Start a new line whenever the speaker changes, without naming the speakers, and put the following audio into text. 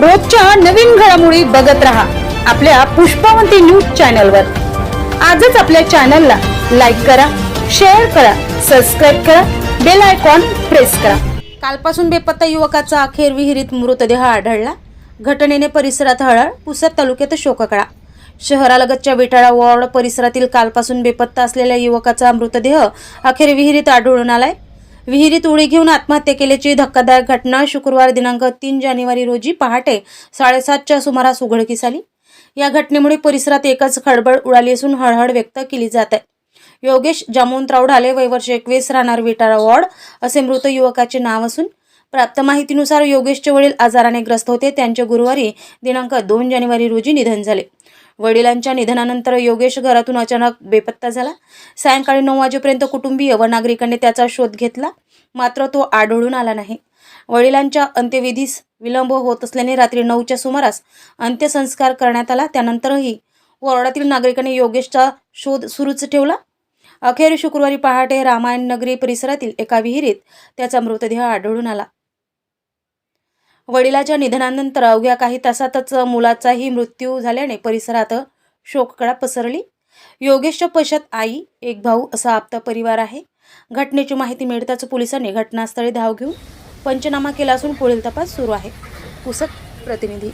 रोजच्या नवीन घडामोडी बघत रहा आपल्या पुष्पावंती न्यूज चॅनलवर. आजच आपल्या चॅनलला लाईक करा शेअर करा सबस्क्राईब करा बेल आयकॉन प्रेस करा. कालपासून बेपत्ता युवकाचा अखेर विहिरीत मृतदेह आढळला. घटनेने परिसरात हळहळ पुसद तालुक्यात शोककळा. शहरालगतच्या विटाळा वॉर्ड परिसरातील कालपासून बेपत्ता असलेल्या युवकाचा मृतदेह अखेर विहिरीत आढळून आलाय. विहिरीत उडी घेऊन आत्महत्या केल्याची धक्कादायक घटना शुक्रवार दिनांक तीन जानेवारी रोजी पहाटे साडेसातच्या सुमारास उघडकीस आली. या घटनेमुळे परिसरात एकच खळबळ उडाली असून हळहळ व्यक्त केली जात आहे. योगेश जामवंतराव ढाले वय वर्ष एकवीस राहणार विटारा वॉर्ड असे मृत युवकाचे नाव असून प्राप्त माहितीनुसार योगेशचे वडील आजाराने ग्रस्त होते. त्यांचे गुरुवारी दिनांक दोन जानेवारी रोजी निधन झाले. वडिलांच्या निधनानंतर योगेश घरातून अचानक बेपत्ता झाला. सायंकाळी नऊ वाजेपर्यंत कुटुंबीय व नागरिकांनी त्याचा शोध घेतला. मात्र तो आढळून आला नाही. वडिलांच्या अंत्यविधीस विलंब होत असल्याने रात्री नऊच्या सुमारास अंत्यसंस्कार करण्यात आला. त्यानंतरही वॉर्डातील नागरिकांनी योगेशचा शोध सुरूच ठेवला. अखेर शुक्रवारी पहाटे रामायण नगरी परिसरातील एका विहिरीत त्याचा मृतदेह आढळून आला. वडिलाच्या निधनानंतर अवघ्या काही तासातच मुलाचाही मृत्यू झाल्याने परिसरात शोककळा पसरली. योगेशच्या पश्चात आई एक भाऊ असा आपता परिवार आहे. घटनेची माहिती मिळताच पोलिसांनी घटनास्थळी धाव घेऊन पंचनामा केला असून पुढील तपास सुरू आहे. पुसक प्रतिनिधी